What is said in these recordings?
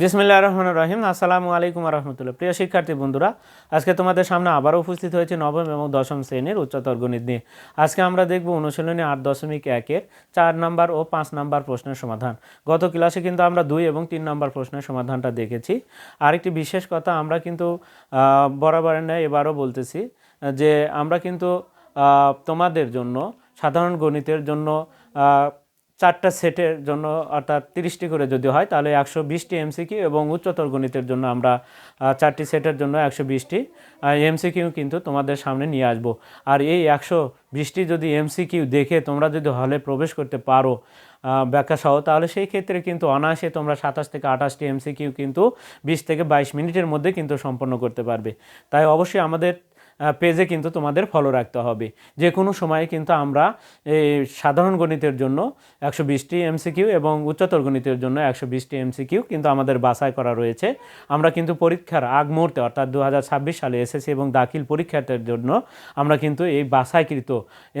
বিসমিল্লাহ রহমান রহিম আসসালামু আলাইকুম রহমতুল্লাহ। প্রিয় শিক্ষার্থী বন্ধুরা, আজকে তোমাদের সামনে আবারও উপস্থিত হয়েছে নবম এবং দশম শ্রেণির উচ্চতর গণিত নিয়ে। আজকে আমরা দেখব অনুশীলনী আট দশমিক একের চার নাম্বার ও পাঁচ নাম্বার প্রশ্নের সমাধান। গত ক্লাসে কিন্তু আমরা দুই এবং তিন নাম্বার প্রশ্নের সমাধানটা দেখেছি। আরেকটি বিশেষ কথা আমরা কিন্তু বরাবর ন্যায় এবারও বলতেছি, যে আমরা কিন্তু তোমাদের জন্য, সাধারণ গণিতের জন্য চারটা সেটের জন্য অর্থাৎ তিরিশটি করে যদি হয়, তাহলে একশো বিশটি এমসিকিউ এবং উচ্চতর গণিতের জন্য আমরা চারটি সেটের জন্য একশো বিশটি এমসিকিউ কিন্তু তোমাদের সামনে নিয়ে আসব। আর এই একশো বিশটি যদি এমসিকিউ দেখে তোমরা যদি হলে প্রবেশ করতে পারো ব্যাখ্যা সহ, তাহলে সেই ক্ষেত্রে কিন্তু অনায়াসে তোমরা সাতাশ থেকে আঠাশটি এমসিকিউ কিন্তু বিশ থেকে বাইশ মিনিটের মধ্যে কিন্তু সম্পন্ন করতে পারবে। তাই অবশ্যই আমাদের পেজে কিন্তু তোমাদের ফলো রাখতে হবে। যে কোনো সময়ে কিন্তু আমরা এই সাধারণ গণিতের জন্য একশো বিশটি এমসিকিউ এবং উচ্চতর গণিতের জন্য একশো বিশটি এমসিকিউ কিন্তু আমাদের বাছাই করা রয়েছে। আমরা কিন্তু পরীক্ষার আগ মুহূর্তে অর্থাৎ দু হাজার ছাব্বিশ সালে এসএসসি এবং দাখিল পরীক্ষার্থীর জন্য আমরা কিন্তু এই বাছাইকৃত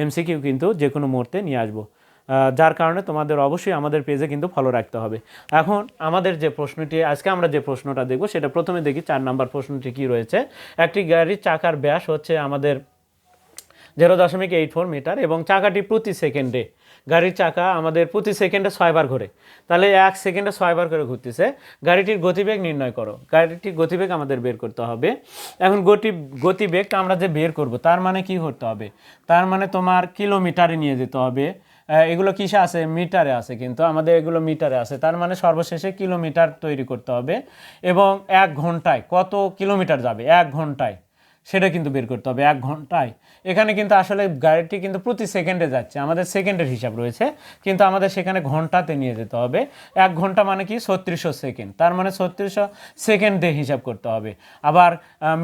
এমসিকিউ কিন্তু যে কোনো মুহূর্তে নিয়ে আসব। যার কারণে তোমাদের অবশ্যই আমাদের পেজে কিন্তু ফলো রাখতে হবে। এখন আমাদের যে প্রশ্নটি, আজকে আমরা যে প্রশ্নটা দেখব, সেটা প্রথমে দেখি চার নাম্বার প্রশ্নটি কি রয়েছে। একটি গাড়ির চাকার ব্যাস হচ্ছে আমাদের জিরো দশমিক এইট ফোর মিটার এবং চাকাটি প্রতি সেকেন্ডে, গাড়ির চাকা আমাদের প্রতি সেকেন্ডে ছয়বার ঘোরে। তাহলে এক সেকেন্ডে ছয়বার করে ঘুরতেছে, গাড়িটির গতিবেগ নির্ণয় করো। গাড়িটির গতিবেগ আমাদের বের করতে হবে। এখন গতি, গতিবেগটা আমরা যে বের করব, তার মানে কি করতে হবে? তার মানে তোমার কিলোমিটারে নিয়ে যেতে হবে। এগুলো কিসে আছে? মিটারে আছে কিন্তু। আমাদের এগুলো মিটারে আছে। তার মানে সর্বশেষে কিলোমিটার তৈরি করতে হবে এবং এক ঘন্টায় কত কিলোমিটার যাবে? এক ঘন্টায়। সেটা কিন্তু বের করতে হবে এক ঘন্টায়। এখানে কিন্তু আসলে গাড়িটি কিন্তু প্রতি সেকেন্ডে যাচ্ছে, আমাদের সেকেন্ডের হিসাব রয়েছে, কিন্তু আমাদের সেখানে ঘন্টাতে নিয়ে যেতে হবে। এক ঘণ্টা মানে কি? ছত্রিশশো সেকেন্ড। তার মানে ছত্রিশশো সেকেন্ড হিসাব করতে হবে। আবার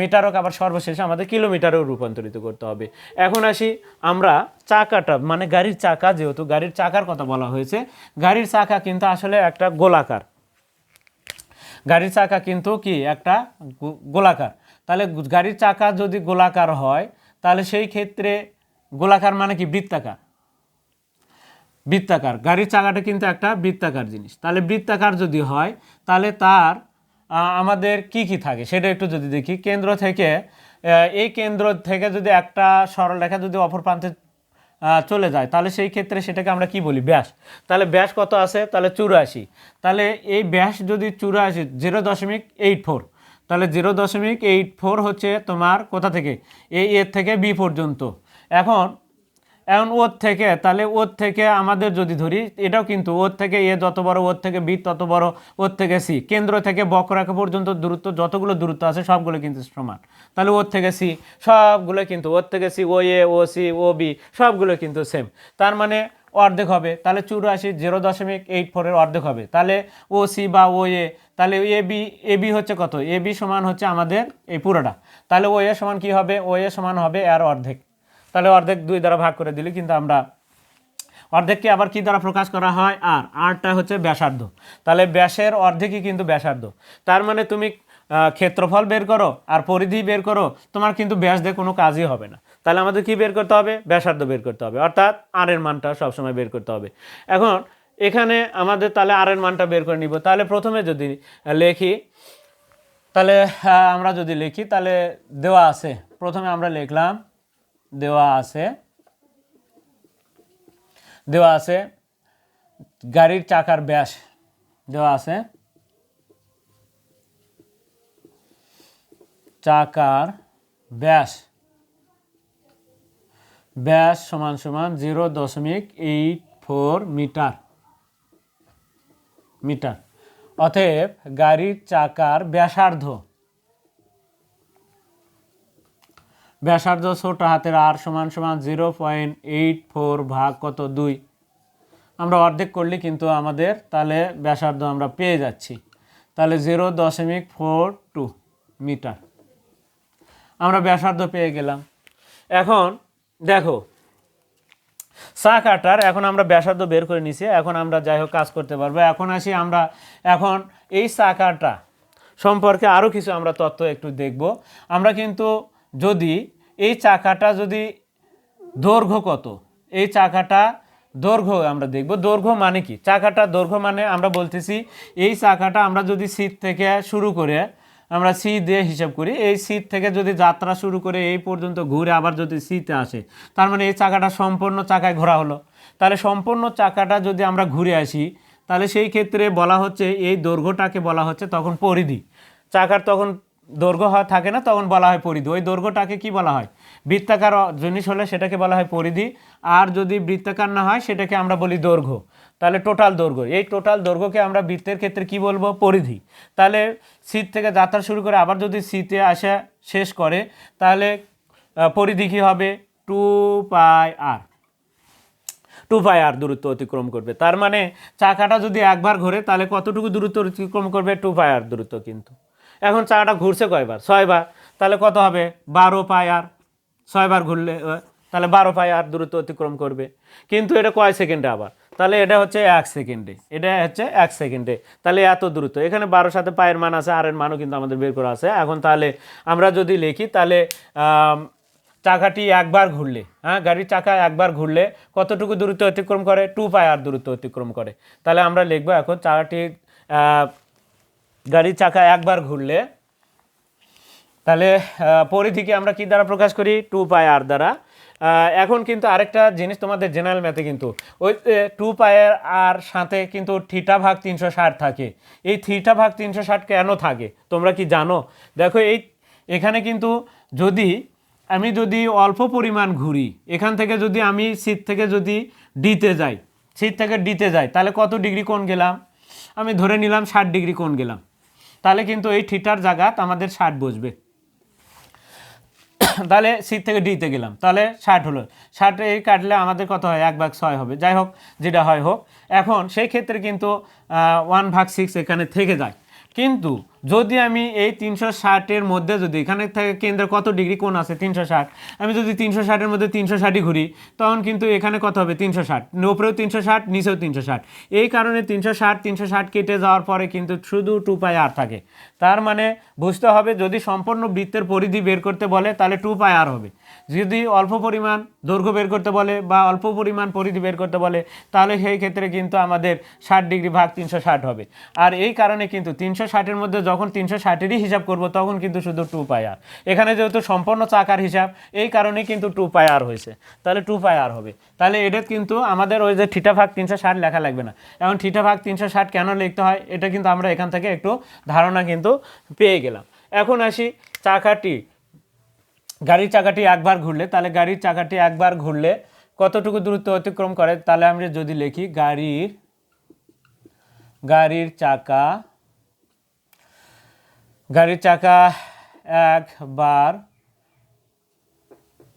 মিটারক আবার সর্বশেষে আমাদের কিলোমিটারেও রূপান্তরিত করতে হবে। এখন আসি আমরা চাকাটা মানে গাড়ির চাকা যেহেতু, গাড়ির চাকার কথা বলা হয়েছে, গাড়ির চাকা কিন্তু আসলে একটা গোলাকার। গাড়ির চাকা কিন্তু কি? একটা গোলাকার। তাহলে গাড়ির চাকা যদি গোলাকার হয়, তাহলে সেই ক্ষেত্রে গোলাকার মানে কি? বৃত্তাকার। বৃত্তাকার। গাড়ির চাকাটা কিন্তু একটা বৃত্তাকার জিনিস। তাহলে বৃত্তাকার যদি হয়, তাহলে তার আমাদের কি কি থাকে? সেটা একটু যদি দেখি। কেন্দ্র থেকে এই কেন্দ্র থেকে যদি একটা সরলরেখা যদি অপর প্রান্তে চলে যায়, তাহলে সেই ক্ষেত্রে সেটাকে আমরা কি বলি? ব্যাস। তাহলে ব্যাস কত আছে? তাহলে চুরাশি। তাহলে এই ব্যাস যদি চুরাশি জিরো দশমিক এইট ফোর তাহলে জিরো দশমিক এইট ফোর হচ্ছে তোমার কোথা থেকে? এই এর থেকে বি পর্যন্ত। এখন এখন ওর থেকে, তাহলে ওর থেকে আমাদের যদি ধরি, এটাও কিন্তু ওর থেকে এ যত বড়, ওর থেকে বি তত বড়, ওর থেকে সি। কেন্দ্র থেকে বক্ররেখা পর্যন্ত দূরত্ব, যতগুলো দূরত্ব আছে, সবগুলো কিন্তু সমান। তাহলে ওর থেকে সি, সবগুলো কিন্তু ওর থেকে C, O A, O C, O B, সবগুলো কিন্তু সেম তার মানে অর্ধেক হবে। তাহলে চুরাশি, জিরো দশমিক এইট ফোরের অর্ধেক হবে। তাহলে ও সি বা ও এ তাহলে এ বি এ বি হচ্ছে কত? এ বি সমান হচ্ছে আমাদের এই পুরোটা। তাহলে ও এ সমান কি হবে? ও এ সমান হবে এর অর্ধেক। তাহলে অর্ধেক দুই দ্বারা ভাগ করে দিলে কিন্তু আমরা অর্ধেককে আবার কি দ্বারা প্রকাশ করা হয়? আর, আরটা হচ্ছে ব্যাসার্ধ। তাহলে ব্যাসের অর্ধেকই কিন্তু ব্যাসার্ধ। তার মানে তুমি ক্ষেত্রফল বের করো আর পরিধি বের করো, তোমার কিন্তু ব্যাস দিয়ে কোনো কাজই হবে না। তাহলে আমাদের কি বের করতে হবে? ব্যাসার্ধ বের করতে হবে। অর্থাৎ আর এর মানটা সবসময় বের করতে হবে। এখন এখানে আমাদের তাহলে আর এর মানটা বের করে নিব। তাহলে প্রথমে যদি লেখি, তাহলে আমরা যদি লিখি, তাহলে দেওয়া আছে। প্রথমে আমরা লিখলাম, দেওয়া আছে দেওয়া আছে, গাড়ির চাকার ব্যাস, দেওয়া আছে, চাকার ব্যাস ব্যাস সমান সমান জিরো দশমিক এইট ফোর মিটার। মিটার। অতএব গাড়ির চাকার ব্যাসার্ধ। ব্যাসার্ধ ছোট হাতের আর সমান সমান জিরো পয়েন্ট এইট ফোর ভাগ কত দুই? আমরা অর্ধেক করলে কিন্তু আমাদের তাহলে ব্যাসার্ধ আমরা পেয়ে যাচ্ছি। তাহলে জিরো দশমিক ফোর টু মিটার। আমরা ব্যাসার্ধ পেয়ে গেলাম। এখন দেখো চা কাটার, এখন আমরা ব্যাসার্ধ বের করে নিছি, এখন আমরা যাই হোক কাজ করতে পারব। এখন আসি আমরা, এখন এই চাকাটা সম্পর্কে আরও কিছু আমরা তথ্য একটু দেখব। আমরা কিন্তু যদি এই চাকাটা যদি দৈর্ঘ্য কত? এই চাকাটা দৈর্ঘ্য আমরা দেখব। দৈর্ঘ্য মানে কি? চাকাটা দৈর্ঘ্য মানে আমরা বলতেছি, এই চাকাটা আমরা যদি শীত থেকে শুরু করে আমরা সি দিয়ে হিসাব করি। এই সিট থেকে যদি যাত্রা শুরু করে এই পর্যন্ত ঘুরে আবার যদি সিতে আসে, তার মানে এই চাকাটা সম্পূর্ণ চাকায় ঘোরা হলো। তাহলে সম্পূর্ণ চাকাটা যদি আমরা ঘুরে আসি, তাহলে সেই ক্ষেত্রে বলা হচ্ছে, এই দৈর্ঘ্যটাকে বলা হচ্ছে তখন পরিধি। চাকার তখন দৈর্ঘ্য হয়, থাকে না, তখন বলা হয় পরিধি। ওই দৈর্ঘ্যটাকে কি বলা হয়? বৃত্তাকার জিনিস হলে সেটাকে বলা হয় পরিধি। আর যদি বৃত্তাকার না হয়, সেটাকে আমরা বলি দৈর্ঘ্য। তাহলে টোটাল দৈর্ঘ্য। এই টোটাল দৈর্ঘ্যকে আমরা বৃত্তের ক্ষেত্রে কি বলব? পরিধি। তাহলে শীত থেকে যাত্রা শুরু করে আবার যদি শীতে আসা শেষ করে, তাহলে পরিধি কী হবে? Two pi r two pi আর দূরত্ব অতিক্রম করবে। তার মানে চাকাটা যদি একবার ঘোরে, তাহলে কতটুকু দূরত্ব অতিক্রম করবে? টু পাই আর দূরত্ব কিন্তু। এখন চাকাটা ঘুরছে কয়বার? ছয়বার। তাহলে কত হবে? বারো পাই আর ছয়বার ঘুরলে তাহলে বারো পাই আর দূরত্ব অতিক্রম করবে। কিন্তু এটা কয় সেকেন্ডে আবার? তাহলে এটা হচ্ছে এক সেকেন্ডে। এটা হচ্ছে এক সেকেন্ডে। তাহলে এত দ্রুত এখানে বারো সাথে পায়ের মান আছে আরের মানও কিন্তু আমাদের বের করা আছে। এখন তাহলে আমরা যদি লিখি, তাহলে চাকাটি একবার ঘুরলে হ্যাঁ গাড়ির চাকা একবার ঘুরলে কতটুকু দূরত্ব অতিক্রম করে? টু পাই আর দূরত্ব অতিক্রম করে। তাহলে আমরা লিখব এখন চাকাটি গাড়ির চাকা একবার ঘুরলে, তাহলে পরিধিকে আমরা কি দ্বারা প্রকাশ করি? টু পাই আর দ্বারা এখন কিন্তু আরেকটা জিনিস তোমাদের জেনারেল ম্যাথে কিন্তু। ওই টু পায়ের আর সাথে কিন্তু থিটা ভাগ তিনশো ষাট থাকে। এই থিটা ভাগ তিনশো ষাট কেন থাকে? তোমরা কি জানো? দেখো এই, এখানে কিন্তু যদি আমি যদি অল্প পরিমাণ ঘুরি, এখান থেকে যদি আমি সিট থেকে যদি ডিতে যাই সিট থেকে ডিতে যাই, তাহলে কত ডিগ্রি কোণ গেলাম? আমি ধরে নিলাম ষাট ডিগ্রি কোণ গেলাম। তাহলে কিন্তু এই থিটার জায়গাত আমাদের ষাট বসবে। তাহলে সি থেকে ডিতে গেলাম। তাহলে ষাট হলো। ষাট এই কাটলে আমাদের কত হয়? এক ভাগ ছয় হবে। যাই হোক, যেটা হয় হোক। এখন সেই ক্ষেত্রে কিন্তু ওয়ান ভাগ সিক্স এখানে থেকে যায়। কিন্তু যদি আমি এই তিনশো ষাটের মধ্যে যদি, এখানে থেকে কেন্দ্রে কত ডিগ্রি কোণ আছে? তিনশো ষাট। আমি যদি তিনশো ষাটের মধ্যে তিনশো ষাটই ঘুরি, তখন কিন্তু এখানে কত হবে? তিনশো ষাট। উপরেও তিনশো ষাট, নিচেও তিনশো ষাট। এই কারণে তিনশো ষাট তিনশো ষাট কেটে যাওয়ার পরে কিন্তু শুধু টু পাই আর থাকে। তার মানে বুঝতে হবে, যদি সম্পূর্ণ বৃত্তের পরিধি বের করতে বলে, তাহলে টু পাই আর হবে। যদি অল্প পরিমাণ দৈর্ঘ্য বের করতে বলে বা অল্প পরিমাণ পরিধি বের করতে বলে, তাহলে সেই ক্ষেত্রে কিন্তু আমাদের ষাট ডিগ্রি ভাগ তিনশো ষাট হবে। আর এই কারণে কিন্তু তিনশো ষাটের মধ্যে যখন তিনশো ষাটেরই হিসাব করব, তখন কিন্তু শুধু টু পাই আর এখানে যেহেতু সম্পূর্ণ চাকার হিসাব, এই কারণে কিন্তু টু পাই আর হয়েছে। তাহলে টু পাই আর হবে। তাহলে এটা কিন্তু আমাদের ওই যে থিটা ভাগ তিনশো ষাট লেখা লাগবে না। এখন থিটা ভাগ তিনশো ষাট কেন লিখতে হয়, এটা কিন্তু আমরা এখান থেকে একটু ধারণা কিন্তু পেয়ে গেলাম। এখন আসি চাকাটি। গাড়ির চাকাটি একবার ঘুরলে, তাহলে গাড়ির চাকাটি একবার ঘুরলে কতটুকু দূরত্ব অতিক্রম করে? তাহলে আমরা যদি লিখি গাড়ির গাড়ির চাকা গাড়ির চাকা একবার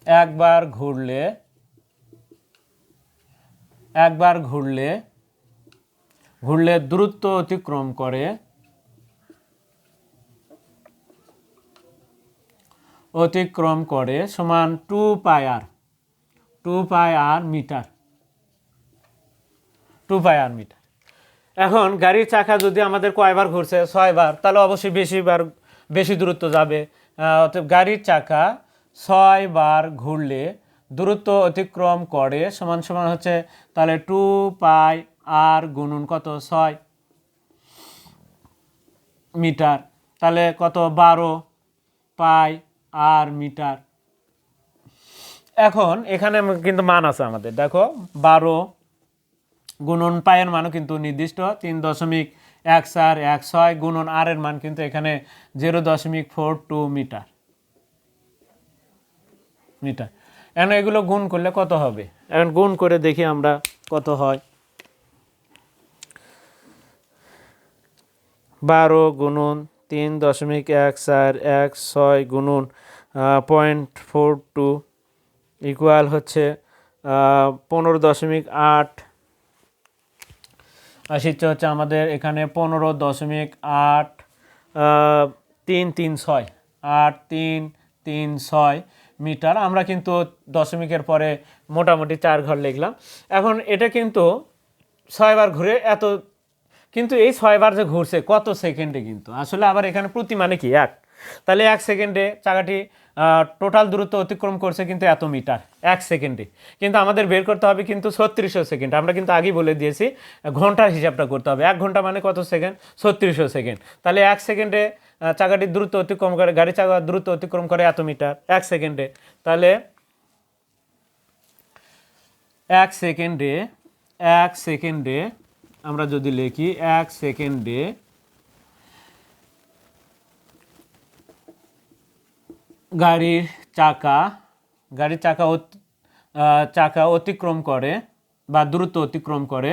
একবার ঘুরলে একবার ঘুরলে ঘুরলে দূরত্ব অতিক্রম করে। অতিক্রম করে সমান two pi r two pi r metre two pi r metre এখন গাড়ির চাকা যদি আমাদের কয়বার ঘুরছে? ছয়বার, তাহলে অবশ্যই বেশিবার, বেশি দূরত্ব যাবে। অতএব গাড়ির চাকা ছয়বার ঘুরলে দূরত্ব অতিক্রম করে সমান সমান হচ্ছে, তাহলে টু পাই আর গুণুন কত? ছয় মিটার। তাহলে কত? বারো পাই আর মিটার। এখন এখানে কিন্তু মান আছে আমাদের। দেখো, বারো গুণন পায়ের মানও কিন্তু নির্দিষ্ট, তিন দশমিক এক চার এক ছয়, গুণন আর মান কিন্তু এখানে জিরো দশমিক ফোর টু মিটার। মিটার। এখন এগুলো গুণ করলে কত হবে? এখন গুণ করে দেখি আমরা কত হয়। বারো গুণন তিন দশমিক এক চার এক ছয় গুণন পয়েন্ট ফোর টু ইকুয়াল হচ্ছে পনেরো দশমিক আট আশিচ্ছে হচ্ছে আমাদের এখানে পনেরো দশমিক আট তিন তিন, ছয়। আট, তিন তিন, ছয় মিটার। আমরা কিন্তু দশমিকের পরে মোটামুটি চার ঘর লিখলাম। এখন এটা কিন্তু ছয়বার ঘুরে এত, কিন্তু এই ছয়বার যে ঘুরছে কত সেকেন্ডে কিন্তু? আসলে আবার এখানে প্রতি মানে কি এক? তাহলে এক সেকেন্ডে চাকাটি টোটাল দূরত্ব অতিক্রম করছে কিন্তু এত মিটার, এক সেকেন্ডে। কিন্তু আমাদের বের করতে হবে কিন্তু ছত্রিশশো সেকেন্ড। আমরা কিন্তু আগেই বলে দিয়েছি, ঘণ্টার হিসাবটা করতে হবে। এক ঘণ্টা মানে কত সেকেন্ড? ছত্রিশশো সেকেন্ড। তাহলে এক সেকেন্ডে চাকাটি দ্রুত অতিক্রম করে, গাড়ি চাকা দ্রুত অতিক্রম করে এত মিটার, এক সেকেন্ডে। তাহলে এক সেকেন্ডে এক সেকেন্ডে, আমরা যদি লিখি, এক সেকেন্ডে গাড়ির চাকা গাড়ির চাকা চাকা অতিক্রম করে বা দ্রুত অতিক্রম করে।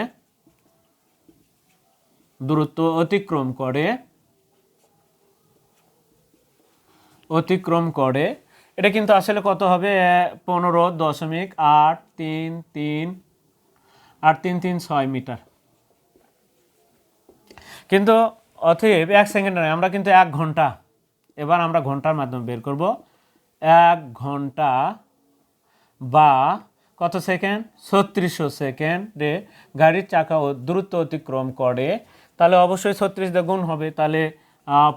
দ্রুত অতিক্রম করে। অতিক্রম করে। এটা কিন্তু আসলে কত হবে? পনেরো দশমিক আট তিন তিন, আট তিন তিন ছয় মিটার। কিন্তু অতএব এক সেকেন্ড আমরা কিন্তু এক ঘণ্টা, এবার আমরা ঘণ্টার মাধ্যমে বের করব। এক ঘণ্টা বা কত সেকেন্ড? ছত্রিশশো সেকেন্ডে গাড়ির চাকা দ্রুত অতিক্রম করে। তাহলে অবশ্যই ছত্রিশ দিয়ে গুণ হবে। তাহলে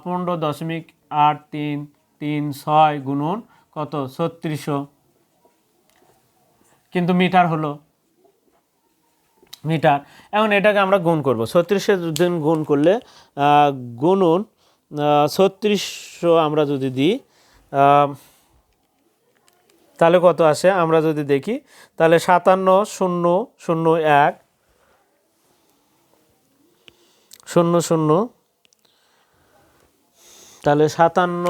পনেরো দশমিক আট তিন তিন ছয় গুণন কত? ছত্রিশশো। কিন্তু মিটার হলো। মিটার। এখন এটাকে আমরা গুণ করব। ছত্রিশের দিন গুণ করলে গুণন ছত্রিশশো আমরা যদি দিই তাহলে কত আসে? আমরা যদি দেখি, তাহলে সাতান্ন, শূন্য শূন্য, এক। শূন্য শূন্য। তাহলে সাতান্ন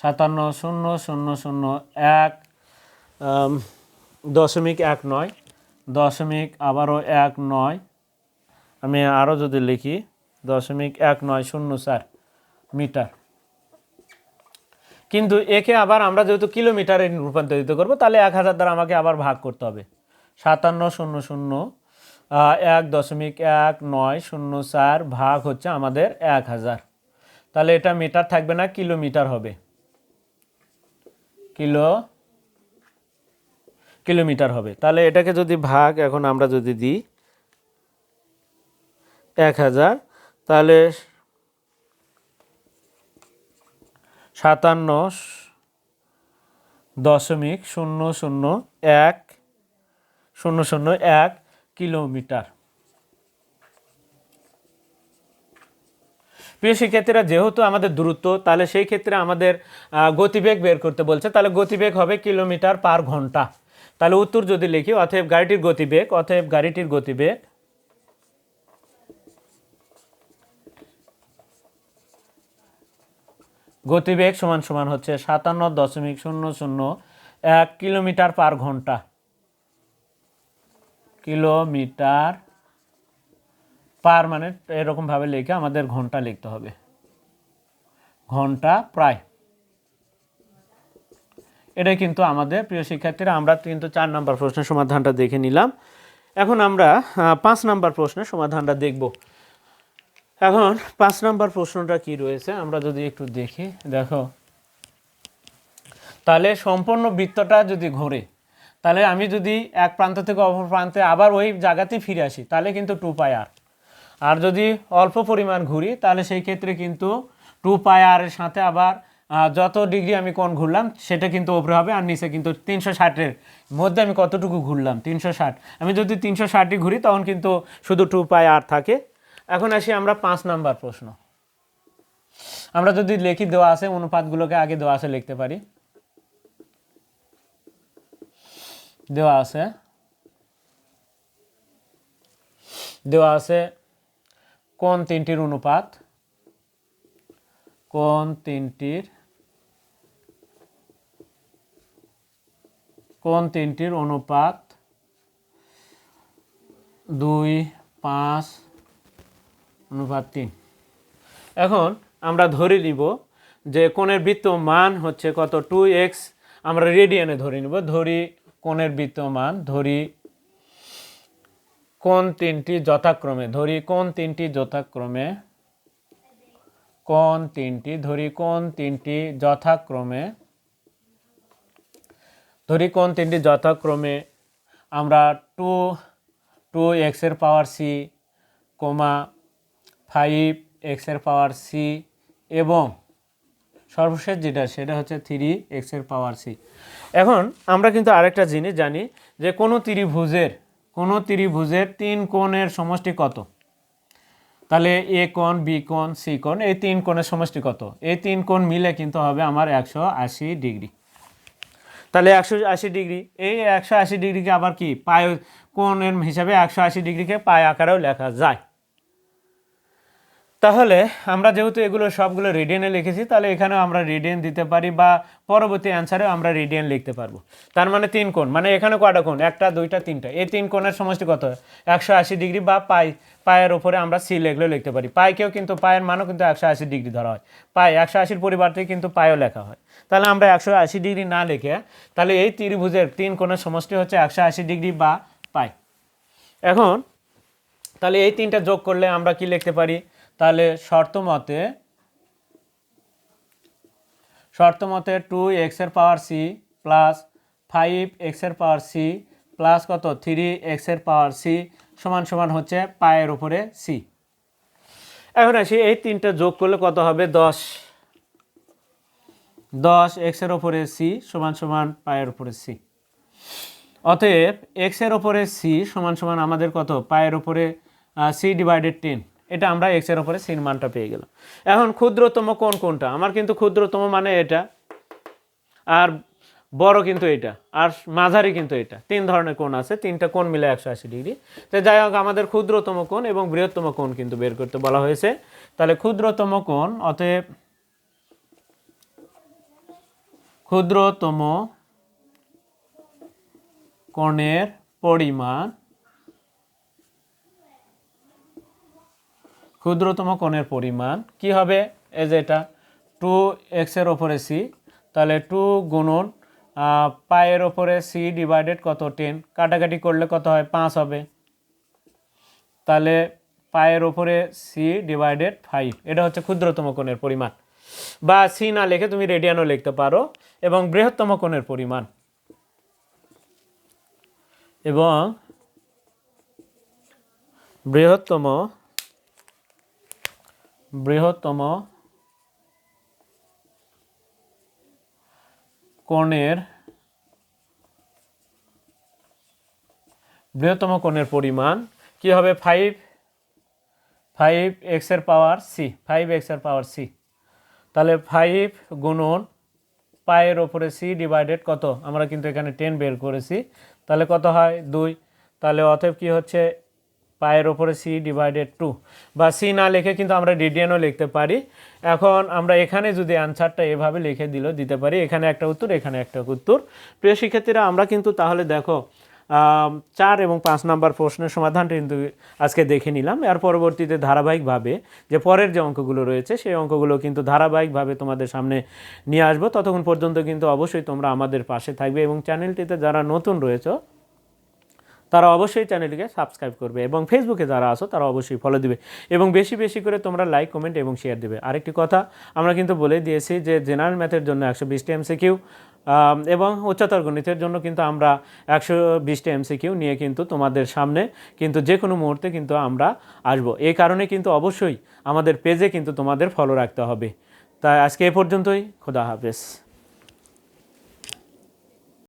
সাতান্ন, শূন্য শূন্য শূন্য, এক দশমিক এক নয়। দশমিক আবারও এক নয়। আমি আরও যদি লিখি, দশমিক এক নয়, শূন্য, চার মিটার। কিন্তু একে আবার আমরা যেহেতু কিলোমিটারে রূপান্তরিত করব, তাহলে এক হাজার দ্বারা আমাকে আবার ভাগ করতে হবে। সাতান্ন শূন্য শূন্য এক দশমিক এক নয় শূন্য চার ভাগ হচ্ছে আমাদের এক হাজার। তাহলে এটা মিটার থাকবে না, কিলোমিটার হবে। কিলো, কিলোমিটার হবে। তাহলে এটাকে যদি ভাগ এখন আমরা যদি দিই, এক হাজার, তাহলে সাতান্ন দশমিক শূন্য শূন্য এক শূন্য শূন্য এক কিলোমিটার। প্রিয় শিক্ষার্থীরা, যেহেতু আমাদের দূরত্ব, তাহলে সেই ক্ষেত্রে আমাদের গতিবেগ বের করতে বলছে। তাহলে গতিবেগ হবে কিলোমিটার পার ঘণ্টা। তাহলে উত্তর যদি লিখি, অতএব গাড়িটির গতিবেগ, অতএব গাড়িটির গতিবেগ গতিবেগ সমান সমান হচ্ছে সাতান্ন দশমিক শূন্য শূন্য এক কিলোমিটার পার ঘণ্টা। কিলোমিটার পার মানে এরকমভাবে লিখে আমাদের ঘণ্টা লিখতে হবে। ঘণ্টা প্রায়। এটাই কিন্তু আমাদের প্রিয় শিক্ষার্থীরা, আমরা কিন্তু চার নম্বর প্রশ্নের সমাধানটা দেখে নিলাম। এখন আমরা পাঁচ নম্বর প্রশ্নের সমাধানটা দেখব। এখন পাঁচ নম্বর প্রশ্নটা কি রয়েছে? আমরা যদি একটু দেখি। দেখো। তাহলে সম্পূর্ণ বৃত্তটা যদি ঘোরে, তাহলে আমি যদি এক প্রান্ত থেকে অপর প্রান্তে আবার ওই জায়গাতেই ফিরে আসি, তাহলে কিন্তু টু পাই আর। আর যদি অল্প পরিমাণ ঘুরি, তাহলে সেই ক্ষেত্রে কিন্তু টু পাই আর এর সাথে আবার যত ডিগ্রি আমি কোন ঘুরলাম, সেটা কিন্তু ওপরে হবে আর নিচে কিন্তু তিনশো ষাটের মধ্যে আমি কতটুকু ঘুরলাম? তিনশো ষাট। আমি যদি তিনশো ষাটই ঘুরি, তখন কিন্তু শুধু টু পাই আর থাকে। এখন আসি আমরা পাঁচ নাম্বার প্রশ্ন। আমরা যদি লেখি দেওয়া আছে, অনুপাতগুলোকে আগে দেওয়া আছে লিখতে পারি। দেওয়া আছে। দেওয়া আছে কোন তিনটির অনুপাত? কোন তিনটির? কোন তিনটির অনুপাত? দুই, পাঁচ অনুপাত তিন। এখন আমরা ধরে নিব যে কোণের বৃত্ত মান হচ্ছে কত? টু এক্স আমরা রেডিয়ানে ধরে নিব, ধরি কোণের বৃত্ত মান ধরি কোন তিনটি যথাক্রমে, ধরি কোন তিনটি যথাক্রমে কোন তিনটি, ধরি কোন তিনটি যথাক্রমে, ধরি কোন তিনটি যথাক্রমে, আমরা টু টু এক্সের পাওয়ার সি কোমা ফাইভ এক্সের পাওয়ার সি এবং সর্বশেষ যেটা, সেটা হচ্ছে থ্রি এক্সের পাওয়ার সি। এখন আমরা কিন্তু আরেকটা জিনিস জানি যে কোনো ত্রিভুজের কোনো ত্রিভুজের তিন কোণের সমষ্টি কত? তাহলে এ কোণ, বি কোণ, সি কোণ, এই তিন কোণের সমষ্টি কত? এই তিন কোণ মিলে কিন্তু হবে আমার একশো আশি ডিগ্রি। তাহলে একশো আশি ডিগ্রি, এই একশো আশি ডিগ্রিকে আবার কি? পায় কোণের হিসাবে একশো আশি ডিগ্রিকে পায় আকারেও লেখা যায়। তাহলে আমরা যেহেতু এগুলো সবগুলো রেডিয়ানে লিখেছি, তাহলে এখানেও আমরা রেডিয়ান দিতে পারি বা পরবর্তী অ্যান্সারেও আমরা রেডিয়ান লিখতে পারব। তার মানে তিন কোণ মানে এখানে কয়টা কোণ? একটা, দুইটা, তিনটা। এই তিন কোণের সমষ্টি কত? একশো আশি ডিগ্রি বা পাই পায়ের ওপরে আমরা সি লিখলেও লিখতে পারি। পাইকেও কিন্তু পায়ের মানও কিন্তু একশো আশি ডিগ্রি ধরা হয়। পাই একশো আশির পরিবর্তে কিন্তু পায়েও লেখা হয়। তাহলে আমরা একশো আশি ডিগ্রি না লিখে, তাহলে এই ত্রিভুজের তিন কোণের সমষ্টি হচ্ছে একশো আশি ডিগ্রি বা পাই। এখন, তাহলে এই তিনটা যোগ করলে আমরা কি লিখতে পারি? তাহলে শর্ত মতে শর্ত মতে টু এক্সের পাওয়ার সি প্লাস ফাইভ এক্সের পাওয়ার সি প্লাস কত? থ্রি এক্সের পাওয়ার সি সমান সমান হচ্ছে পায়ের উপরে সি এখন আসি, এই তিনটা যোগ করলে কত হবে? দশ। দশ এক্সের ওপরে সি সমান সমান পায়ের উপরে সি অতএব এক্সের ওপরে সি সমান সমান আমাদের কত? পায়ের ওপরে সি ডিভাইডেড টেন এটা আমরা এক্সের ওপরে সির মানটা পেয়ে গেলাম। এখন ক্ষুদ্রতম কোন কোনটা? আমার কিন্তু ক্ষুদ্রতম মানে এটা, আর বড় কিন্তু এটা, আর মাঝারি কিন্তু এটা। তিন ধরনের কোণ আছে, তিনটা কোণ মিলে একশো আশি ডিগ্রি। তো যাই হোক, আমাদের ক্ষুদ্রতম কোণ এবং বৃহত্তম কোণ কিন্তু বের করতে বলা হয়েছে। তাহলে ক্ষুদ্রতম কোণ, অতএব ক্ষুদ্রতম কোণের পরিমাণ ক্ষুদ্রতম কোণের পরিমাণ কি হবে? এই যে এটা টু এক্সের ওপরে সি তাহলে টু গুণন পায়ের ওপরে সি ডিভাইডেড কত? টেন কাটাকাটি করলে কত হয়? পাঁচ হবে। তাহলে পায়ের ওপরে সি ডিভাইডেড ফাইভ এটা হচ্ছে ক্ষুদ্রতম কোণের পরিমাণ। বা সি না লিখে তুমি রেডিয়ানও লিখতে পারো এবং বৃহত্তম কোণের পরিমাণ। এবং বৃহত্তম বৃহত্তম কোণের বৃহত্তম কোণের পরিমাণ কি হবে? ফাইভ ফাইভ এক্সের পাওয়ার সি ফাইভ এক্সের পাওয়ার সি তাহলে ফাইভ গুণন পায়ের ওপরে সি ডিভাইডেড কত? আমরা কিন্তু এখানে টেন বের করেছি। তাহলে কত হয়? দুই। তাহলে অতএব কি হচ্ছে? পায়ের ওপরে সি ডিভাইডেড টু বা সি না লিখে কিন্তু আমরা ডিডিএনও লিখতে পারি। এখন আমরা এখানে যদি অ্যান্সারটা এভাবে লিখে দিল, দিতে পারি, এখানে একটা উত্তর, এখানে একটা উত্তর। প্রিয় শিক্ষার্থীরা, আমরা কিন্তু তাহলে দেখো চার এবং পাঁচ নাম্বার প্রশ্নের সমাধানটা কিন্তু আজকে দেখে নিলাম। এর পরবর্তীতে ধারাবাহিকভাবে যে পরের যে অঙ্কগুলো রয়েছে, সেই অঙ্কগুলো কিন্তু ধারাবাহিকভাবে তোমাদের সামনে নিয়ে আসব। ততক্ষণ পর্যন্ত কিন্তু অবশ্যই তোমরা আমাদের পাশে থাকবে এবং চ্যানেলটিতে যারা নতুন রয়েছে তারা অবশ্যই চ্যানেলটিকে সাবস্ক্রাইব করবে এবং ফেসবুকে যারা আসো তারা অবশ্যই ফলো দিবে এবং বেশি বেশি করে তোমরা লাইক কমেন্ট এবং শেয়ার দেবে। আরেকটি কথা আমরা কিন্তু বলে দিয়েছি যে জেনারেল ম্যাথের জন্য একশো বিশটি এমসিকিউ এবং উচ্চতর গণিতের জন্য কিন্তু আমরা একশো বিশটি এমসিকিউ নিয়ে কিন্তু তোমাদের সামনে কিন্তু যে কোনো মুহূর্তে কিন্তু আমরা আসব। এই কারণে কিন্তু অবশ্যই আমাদের পেজে কিন্তু তোমাদের ফলো রাখতে হবে। তাই আজকে এ পর্যন্তই। খোদা হাফেজ।